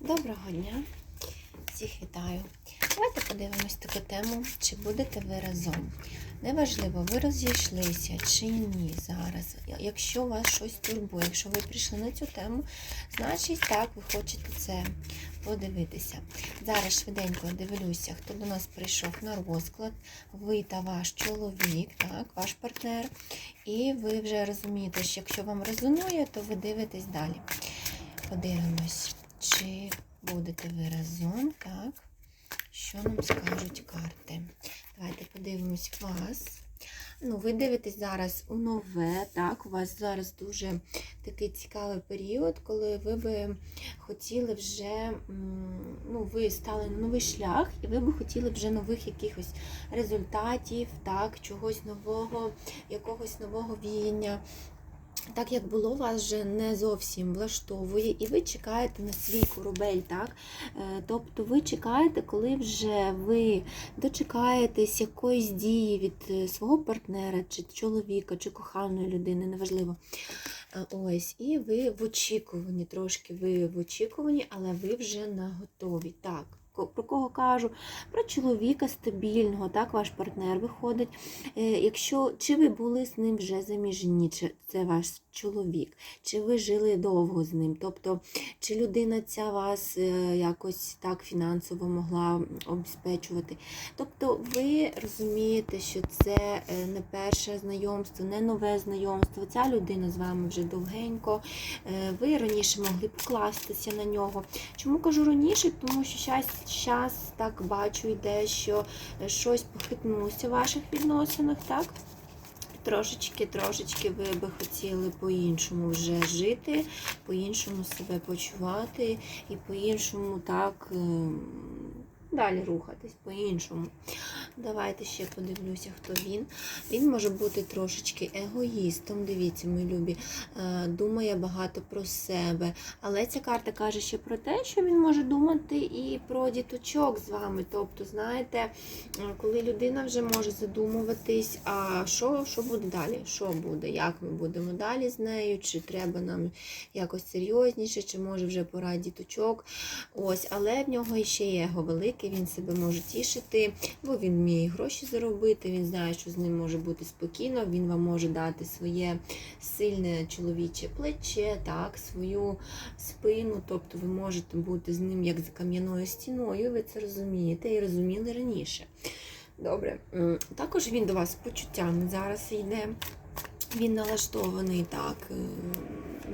Доброго дня! Всіх вітаю! Давайте подивимось таку тему, чи будете ви разом. Неважливо, ви розійшлися чи ні зараз. Якщо вас щось турбує, якщо ви прийшли на цю тему, значить так, ви хочете це подивитися. Зараз швиденько дивлюся, хто до нас прийшов на розклад. Ви та ваш чоловік, так, ваш партнер. І ви вже розумієте, що якщо вам резонує, то ви дивитесь далі. Подивимось, чи будете ви разом, так? Що нам скажуть карти? Давайте подивимось вас. Ну, ви дивитесь зараз у нове, так? У вас зараз дуже такий цікавий період, коли ви би хотіли вже, ну, ви стали на новий шлях, і ви би хотіли вже нових якихось результатів, так, чогось нового, якогось нового віяння. Так як було, вас вже не зовсім влаштовує, і ви чекаєте на свій корабель, так? Е, Тобто ви чекаєте, коли вже ви дочекаєтесь якоїсь дії від е, свого партнера, чи чоловіка, чи коханої людини, неважливо. Е, Ось, і ви в очікуванні, трошки ви в очікуванні, але ви вже на готові. Так. Про кого кажу? Про чоловіка стабільного, так, ваш партнер виходить. Е, Якщо чи ви були з ним вже заміжні, чи це ваш чоловік, чи ви жили довго з ним, тобто чи людина ця вас е, якось так фінансово могла обезпечувати. Тобто ви розумієте, що це е, не перше знайомство, не нове знайомство. Ця людина з вами вже довгенько. Ви раніше могли покластися на нього. Чому кажу раніше? Тому що час, час так бачу, йде, що е, щось похитнулося в ваших відносинах, так? Трошечки, трошечки ви би хотіли по-іншому вже жити, по-іншому себе почувати і по-іншому так ем, далі рухатись, по-іншому. Давайте ще подивлюся, хто він. Він може бути трошечки егоїстом. Дивіться, мої любі, е, думає багато про себе. Але ця карта каже ще про те, що він може думати і про діточок з вами. Тобто, знаєте, е, коли людина вже може задумуватись, а що, що буде далі? Що буде? Як ми будемо далі з нею? Чи треба нам якось серйозніше, чи може вже пора діточок? Ось, але в нього ще є его великий, він себе може тішити, бо він вміє гроші заробити, він знає, що з ним може бути спокійно, він вам може дати своє сильне чоловіче плече, так, свою спину, тобто ви можете бути з ним як за кам'яною стіною, ви це розумієте і розуміли раніше. Добре. Також він до вас з почуттями зараз йде. Він налаштований так е,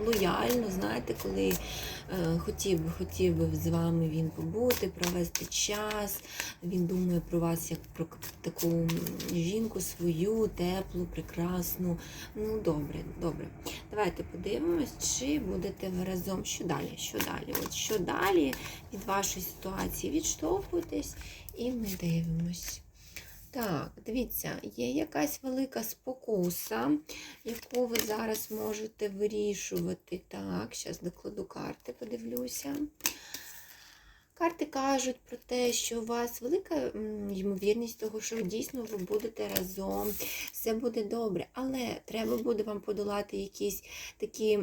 лояльно, знаєте, коли е, хотів би, хотів би з вами він побути, провести час. Він думає про вас як про таку жінку свою, теплу, прекрасну. Ну, добре, добре. Давайте подивимось, чи будете ви разом. Що далі? Що далі? От що далі від вашої ситуації? Відштовхуйтесь і ми дивимось. Так, дивіться, є якась велика спокуса, яку ви зараз можете вирішувати. Так, зараз докладу карти, подивлюся. Карти кажуть про те, що у вас велика ймовірність того, що дійсно ви будете разом, все буде добре. Але треба буде вам подолати якісь такі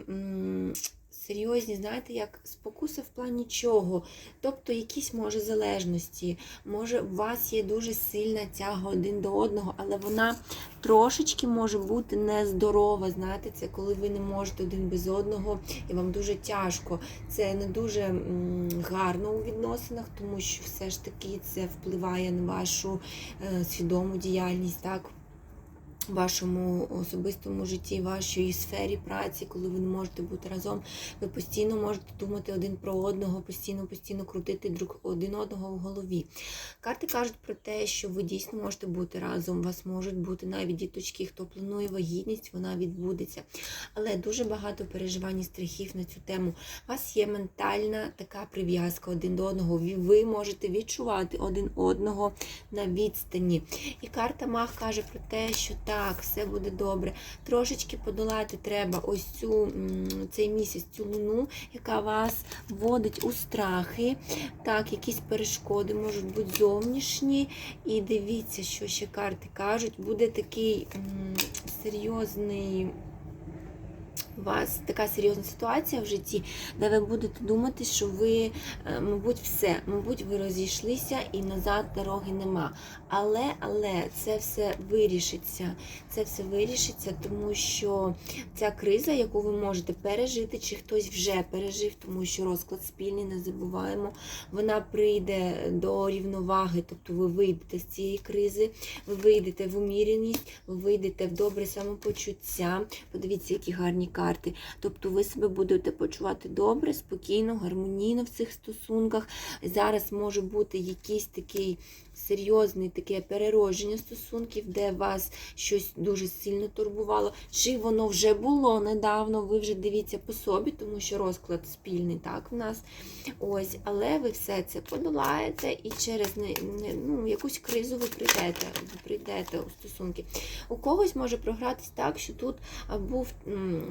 серйозні, знаєте, як спокуси в плані чого. Тобто якісь, може, залежності. Може, у вас є дуже сильна тяга один до одного, але вона трошечки може бути нездорова. Знаєте, це коли ви не можете один без одного, і вам дуже тяжко. Це не дуже гарно у відносинах, тому що все ж таки це впливає на вашу е, свідому діяльність, так? Вашому особистому житті, вашій сфері праці, коли ви не можете бути разом, ви постійно можете думати один про одного, постійно, постійно крутити друг один одного в голові. Карти кажуть про те, що ви дійсно можете бути разом, у вас можуть бути навіть діточки, хто планує вагітність, вона відбудеться. Але дуже багато переживань і страхів на цю тему. У вас є ментальна така прив'язка один до одного. Ви- можете відчувати один одного на відстані. І карта Мах каже про те, що так, все буде добре. Трошечки подолати треба ось цю цей місяць, цю луну, яка вас вводить у страхи. Так, якісь перешкоди можуть бути зовнішні. І дивіться, що ще карти кажуть, буде такий серйозний вас така серйозна ситуація в житті, де ви будете думати, що ви, е, мабуть, все, мабуть, ви розійшлися і назад дороги нема. Але, але це все вирішиться. Це все вирішиться, тому що ця криза, яку ви можете пережити, чи хтось вже пережив, тому що розклад спільний, не забуваємо, вона прийде до рівноваги, тобто ви вийдете з цієї кризи, ви вийдете в уміреність, ви вийдете в добре самопочуття. Подивіться, які гарні карти. Тобто ви себе будете почувати добре, спокійно, гармонійно в цих стосунках. Зараз може бути якийсь такий серйозний таке переродження стосунків, де вас щось дуже сильно турбувало. Чи воно вже було недавно, ви вже дивіться по собі, тому що розклад спільний так в нас. Ось, але ви все це подолаєте і через ну, якусь кризу ви прийдете, ви прийдете у стосунки. У когось може програтись так, що тут був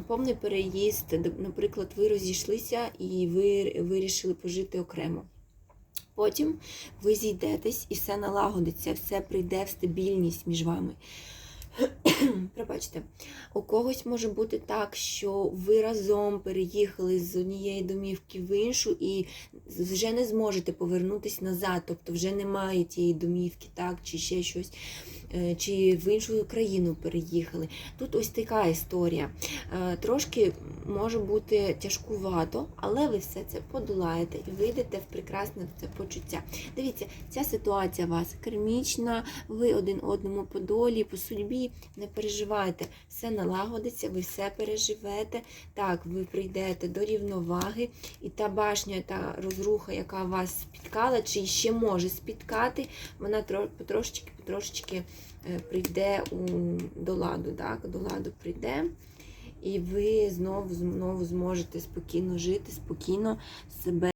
повний переїзд, наприклад, ви розійшлися і ви вирішили пожити окремо. Потім ви зійдетесь і все налагодиться, все прийде в стабільність між вами. Пробачте, у когось може бути так, що ви разом переїхали з однієї домівки в іншу і вже не зможете повернутися назад, тобто вже немає тієї домівки, так, чи ще щось, чи в іншу країну переїхали. Тут ось така історія. Е, Трошки може бути тяжкувато, але ви все це подолаєте і вийдете в прекрасне це почуття. Дивіться, ця ситуація у вас кармічна, ви один одному по долі, по судьбі. Не переживайте, все налагодиться, ви все переживете. Так, ви прийдете до рівноваги, і та башня, та розруха, яка вас спіткала, чи ще може спіткати, вона тро- потрошечки, потрошечки е, прийде у, до ладу. Так? До ладу прийде. І ви знову, знову зможете спокійно жити, спокійно себе.